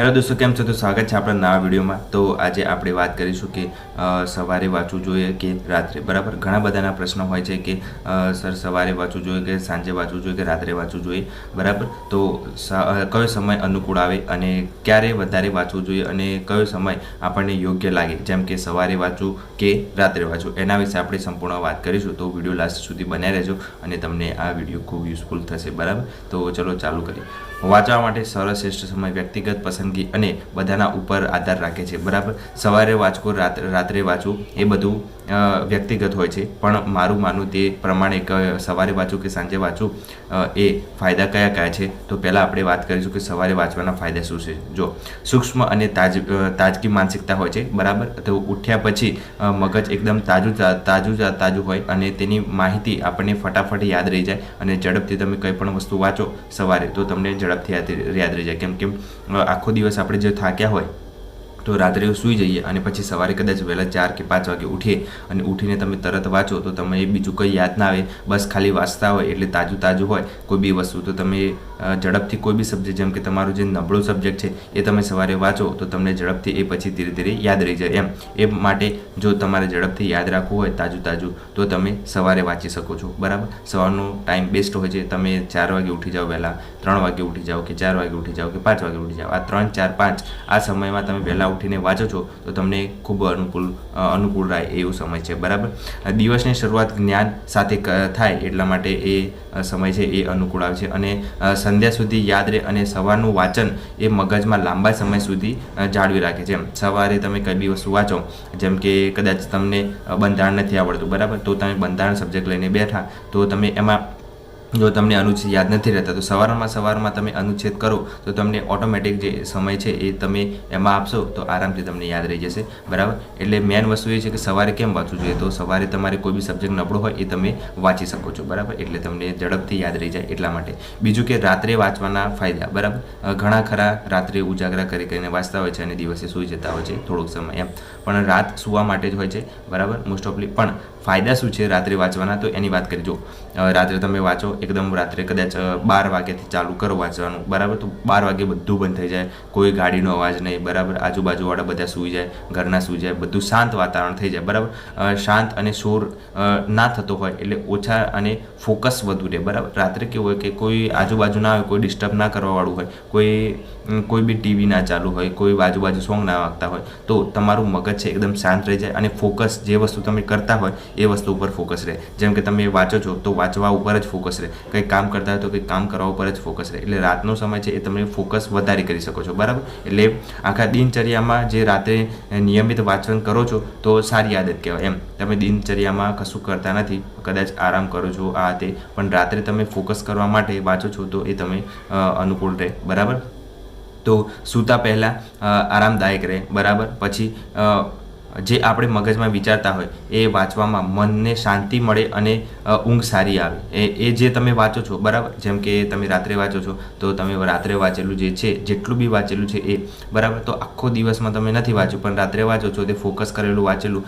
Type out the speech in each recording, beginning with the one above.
Hello દોસ્તો, કેમ છો? તો સ્વાગત છે આપણા નવા વિડીયોમાં. તો આજે આપણે વાત કરીશું કે સવારે વાંચવું જોઈએ કે રાત્રે? બરાબર? ઘણા બધાના પ્રશ્નો હોય છે કે સર સવારે વાંચવું જોઈએ કે સાંજે વાંચવું જોઈએ કે રાત્રે વાંચવું જોઈએ? બરાબર? તો કયો સમય અનુકૂળ આવે અને ક્યારે વધારે વાંચવું જોઈએ અને કયો સમય આપણને યોગ્ય લાગે? જેમ કે સવારે વાંચવું કે રાત્રે વાંચવું? એના વિશે આપણે સંપૂર્ણ વાત કરીશું. તો વીડિયો લાસ્ટ સુધી બન્યા રહેજો અને તમને આ વીડિયો ખૂબ યુઝફુલ થશે. બરાબર? તો ચલો ચાલુ કરીએ. વાંચવા માટે સર્વશ્રેષ્ઠ સમય વ્યક્તિગત પસંદગી અને બધાના ઉપર આધાર રાખે છે. બરાબર? સવારે વાંચવું રાત- રાત્રે વાંચવું એ બધું વ્યક્તિગત હોય છે. પણ મારું માનવું તે પ્રમાણે સવારે વાંચું કે સાંજે વાંચું એ ફાયદા કયા કયા છે? તો પહેલાં આપણે વાત કરીશું કે સવારે વાંચવાના ફાયદા શું છે. જો, સૂક્ષ્મ અને તાજ તાજગી માનસિકતા હોય છે, બરાબર? તો ઉઠ્યા પછી મગજ એકદમ તાજું તાજું તાજું હોય અને તેની માહિતી આપણને ફટાફટ યાદ રહી જાય અને ઝડપથી તમે કંઈ પણ વસ્તુ વાંચો સવારે, તો તમને ઝડપથી યાદ યાદ રહી જાય. કેમ કે આખો દિવસ આપણે જે થાક્યા હોય તો રાત્રે સૂઈ જઈએ અને પછી સવારે કદાચ વહેલા ચાર કે પાંચ વાગે ઉઠીએ અને ઉઠીને તમે તરત વાંચો તો તમે બીજું કંઈ યાદ ના આવે. બસ ખાલી વાંચતા હોય એટલે તાજું તાજું હોય કોઈ બી વસ્તુ. તો તમે ઝડપથી કોઈ બી સબ્જેક્ટ જેમ કે તમારું જે નબળો સબ્જેક્ટ છે એ તમે સવારે વાંચો તો તમને ઝડપથી એ પછી ધીરે ધીરે યાદ રહી જાય એમ. એ માટે જો તમારે ઝડપથી યાદ રાખવું હોય તાજું તાજું તો તમે સવારે વાંચી શકો છો. બરાબર? સવારનો ટાઈમ બેસ્ટ હોય છે. તમે ચાર વાગે ઉઠી જાઓ વહેલા, ત્રણ વાગે ઉઠી જાઓ કે ચાર વાગે ઉઠી જાઓ કે પાંચ વાગે ઉઠી જાઓ. આ ત્રણ ચાર પાંચ આ સમયમાં તમે વહેલા ઉઠીને વાંચો છો, તો તમને ખૂબ અનુકૂળ અનુકૂળ રહે એવો સમય છે, બરાબર? દિવસની શરૂઆત જ્ઞાન સાથે થાય એટલા માટે એ સમય છે એ અનુકૂળ આવે છે. અને સંધ્યા સુધી યાદ રહે અને સવારનું વાંચન એ મગજમાં લાંબા સમય સુધી જાળવી રાખે છે. સવારે તમે કઈ બી વસ્તુ વાંચો, જેમ કે કદાચ તમને બંધારણ નથી આવડતું, બરાબર? તો તમે બંધારણ સબ્જેક્ટ લઈને બેઠા, તો તમે એમાં જો તમને અનુચ્છેદ યાદ નથી રહેતા, તો સવારમાં સવારમાં તમે અનુચ્છેદ કરો, તો તમને ઓટોમેટિક જે સમય છે એ તમે એમાં આપશો, તો આરામથી તમને યાદ રહી જશે. બરાબર? એટલે મેન વસ્તુ એ છે કે સવારે કેમ વાંચવું જોઈએ? તો સવારે તમારે કોઈ બી સબ્જેક્ટ નબળો હોય એ તમે વાંચી શકો છો, બરાબર? એટલે તમને ઝડપથી યાદ રહી જાય એટલા માટે. બીજું કે રાત્રે વાંચવાના ફાયદા, બરાબર? ઘણા ખરા રાત્રે ઉજાગરા કરી કરીને વાંચતા હોય છે અને દિવસે સૂઈ જતા હોય છે થોડોક સમય, એમ. પણ રાત સૂવા માટે જ હોય છે, બરાબર? મોસ્ટ ઓફલી પણ ફાયદા શું છે રાત્રે વાંચવાના? તો એની વાત કરી. જો રાત્રે તમે વાંચો એકદમ રાત્રે કદાચ બાર વાગ્યાથી ચાલુ કરો વાંચવાનું બરાબર? તો બાર વાગે બધું બંધ થઈ જાય. કોઈ ગાડીનો અવાજ નહીં. બરાબર? આજુબાજુવાળા બધા સૂઈ જાય, ઘરના સૂઈ જાય. બધું શાંત વાતાવરણ થઈ જાય. બરાબર? શાંત અને શોર ના થતો હોય એટલે ઓછા અને ફોકસ વધુ રહે. બરાબર? રાત્રે કેવું હોય કે કોઈ આજુબાજુ ના હોય, કોઈ ડિસ્ટર્બ ના કરવાવાળું હોય, કોઈ કોઈ બી ટીવી ના ચાલુ હોય, કોઈ બાજુ સોંગ ના વાગતા હોય, તો તમારું મગજ છે એકદમ શાંત રહી જાય અને ફોકસ જે વસ્તુ તમે કરતા હોય, એ વસ્તુ ઉપર ફોકસ રહે. જેમ કે તમે વાંચો છો, તો વાંચવા ઉપર જ ફોકસ રહે. કંઈ કામ કરતા હોય, તો કંઈ કામ કરવા ઉપર જ ફોકસ રહે. એટલે રાતનો સમય છે એ તમે ફોકસ વધારે કરી શકો છો, બરાબર? એટલે આખા દિનચર્યામાં જે રાત્રે નિયમિત વાંચન કરો છો, તો સારી આદત કહેવાય. એમ, તમે દિનચર્યામાં કશું કરતા નથી, કદાચ આરામ કરો છો, આ તે, પણ રાત્રે તમે ફોકસ કરવા માટે વાંચો છો, તો એ તમે અનુકૂળ રહે. બરાબર? તો સૂતા પહેલાં આરામદાયક રહે, બરાબર? પછી જે આપણે મગજમાં વિચારતા હોય, એ વાંચવામાં મનને શાંતિ મળે અને ઊંઘ સારી આવે. એ એ જે તમે વાંચો છો, બરાબર? જેમ કે તમે રાત્રે વાંચો છો, તો તમે રાત્રે વાંચેલું જે છે, જેટલું બી વાંચેલું છે એ, બરાબર? તો આખો દિવસમાં તમે નથી વાંચ્યું, પણ રાત્રે વાંચો છો, તે ફોકસ કરેલું વાંચેલું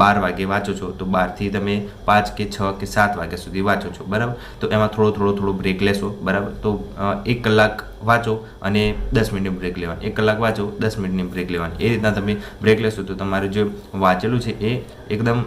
બાર વાગે વાંચો છો, તો બારથી તમે પાંચ કે છ કે સાત વાગ્યા સુધી વાંચો છો, બરાબર? તો એમાં થોડો થોડો થોડો બ્રેક લેશો, બરાબર? તો એક કલાક વાંચો અને દસ મિનિટની બ્રેક લેવાની. એક કલાક વાંચો, દસ મિનિટની બ્રેક લેવાની. એ રીતના તમે બ્રેક લેશો તો તમારું જે વાંચેલું છે એ એકદમ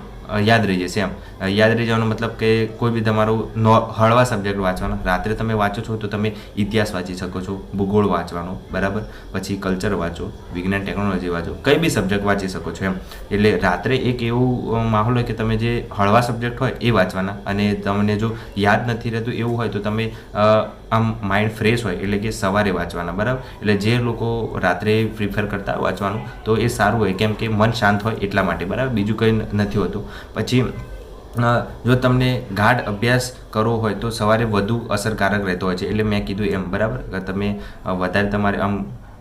યાદ રહી જશે એમ. યાદ રહી જવાનો મતલબ કે કોઈ બી તમારું નો, હળવા સબ્જેક્ટ વાંચવાનો. રાત્રે તમે વાંચો છો તો તમે ઇતિહાસ વાંચી શકો છો, ભૂગોળ વાંચવાનો, બરાબર? પછી કલ્ચર વાંચો, વિજ્ઞાન ટેકનોલોજી વાંચો, કઈ બી સબ્જેક્ટ વાંચી શકો છો એમ. એટલે રાત્રે એક એવું માહોલ હોય કે તમે જે હળવા સબ્જેક્ટ હોય એ વાંચવાના. અને તમને જો યાદ નથી રહેતું એવું હોય તો તમે આમ માઇન્ડ ફ્રેશ હોય એટલે કે સવારે વાંચવાના, બરાબર? એટલે જે લોકો રાત્રે પ્રિફર કરતા વાંચવાનું, તો એ સારું હોય. કેમ કે મન શાંત હોય એટલા માટે, બરાબર? બીજું કંઈ નથી હોતું. પછી જો તમને ગાઢ અભ્યાસ કરવો હોય તો સવારે વધુ અસરકારક રહેતો હોય છે. એટલે મેં કીધું એમ, બરાબર? તમે વધારે તમારે આમ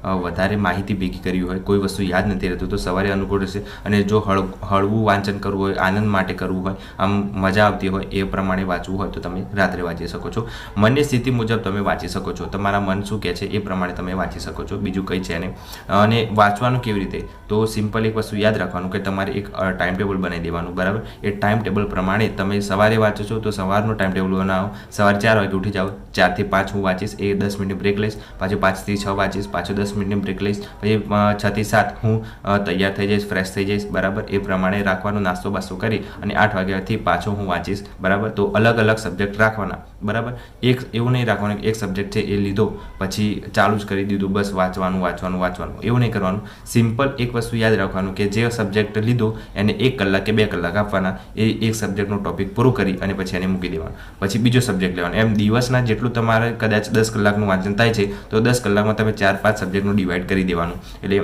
વધારે માહિતી ભેગી કરવી હોય, કોઈ વસ્તુ યાદ નથી રહેતું, તો સવારે અનુકૂળ રહેશે. અને જો હળ હળવું વાંચન કરવું હોય, આનંદ માટે કરવું હોય, આમ મજા આવતી હોય, એ પ્રમાણે વાંચવું હોય, તો તમે રાત્રે વાંચી શકો છો. મનની સ્થિતિ મુજબ તમે વાંચી શકો છો. તમારા મન શું કહે છે, એ પ્રમાણે તમે વાંચી શકો છો. બીજું કંઈ છે નહીં. અને વાંચવાનું કેવી રીતે? તો સિમ્પલ એક વસ્તુ યાદ રાખવાનું કે તમારે એક ટાઈમ ટેબલ બનાવી દેવાનું, બરાબર? એ ટાઈમ ટેબલ પ્રમાણે તમે સવારે વાંચો છો, તો સવારનું ટાઈમ ટેબલ બનાવો. સવારે ચાર વાગે ઉઠી જાઓ, ચારથી પાંચ હું વાંચીશ, એ દસ મિનિટ બ્રેક લઈશ, પાછું પાંચથી છ વાંચીશ, પાછું દસ દસ મિનિટની બ્રેક લઈશ. પછી અ, છ થી સાત હું તૈયાર થઈ જઈશ ફ્રેશ થઈ જઈશ બરાબર? એ પ્રમાણે રાખવાનો નાસ્તો બાસ્તો કરી અને આઠ વાગ્યાથી પાછો હું વાંચીશ બરાબર? તો અલગ અલગ સબ્જેક્ટ રાખવાના બરાબર? એક એવું નહીં રાખવાનું એક સબ્જેક્ટ છે એ લીધો પછી ચાલુ જ કરી દીધું બસ વાંચવાનું વાંચવાનું વાંચવાનું. એવું નહીં કરવાનું. સિમ્પલ એક વસ્તુ યાદ રાખવાનું કે જે સબ્જેક્ટ લીધો એને એક કલાક કે બે કલાક આપવાના એ એક સબ્જેક્ટનો ટોપિક પૂરું કરી અને પછી એને મૂકી દેવાનું. પછી બીજો સબ્જેક્ટ લેવાનો. એમ દિવસના જેટલું તમારે કદાચ દસ કલાકનું વાંચન થાય છે તો દસ કલાકમાં તમે ચાર પાંચ સબ્જેક્ટનું ડિવાઈડ કરી દેવાનું. એટલે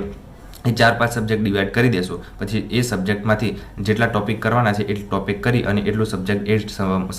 એ ચાર પાંચ સબ્જેક્ટ ડિવાઈડ કરી દેશો. પછી એ સબ્જેક્ટમાંથી જેટલા ટોપિક કરવાના છે, એટલું ટોપિક કરી અને એટલું સબ્જેક્ટ એ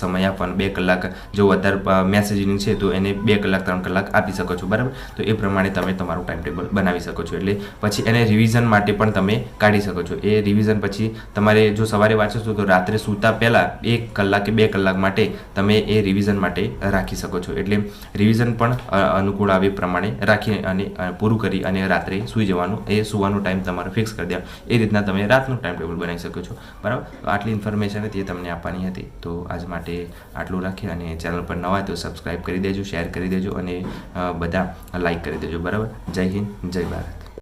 સમય આપવાનો. બે કલાક જો વધારે મેસેજિંગ છે તો એને બે કલાક, ત્રણ કલાક આપી શકો છો. બરાબર? તો એ પ્રમાણે તમે તમારું ટાઈમ ટેબલ બનાવી શકો છો. એટલે પછી એને રિવિઝન માટે પણ તમે કાઢી શકો છો. એ રિવિઝન પછી તમારે જો સવારે વાંચો તો રાત્રે સૂતા પહેલાં એક કલાક કે બે કલાક માટે તમે એ રિવિઝન માટે રાખી શકો છો. એટલે રિવિઝન પણ અનુકૂળ આવે પ્રમાણે રાખી અને પૂરું કરી અને રાત્રે સૂઈ જવાનું. એ સુવાનો ટાઈમ તમારે ફિક્સ કરી દેવા એ રીતના તમે રાતનું ટાઈમ ટેબલ બનાવી શકો છો. બરાબર? આટલી ઇન્ફોર્મેશન હતી એ તમને આપવાની હતી. તો આજ માટે આટલું રાખી અને ચેનલ પર નવા તો સબસ્ક્રાઈબ કરી દેજો શેર કરી દેજો અને બધા લાઈક કરી દેજો. બરાબર? જય હિન્દ, જય ભારત.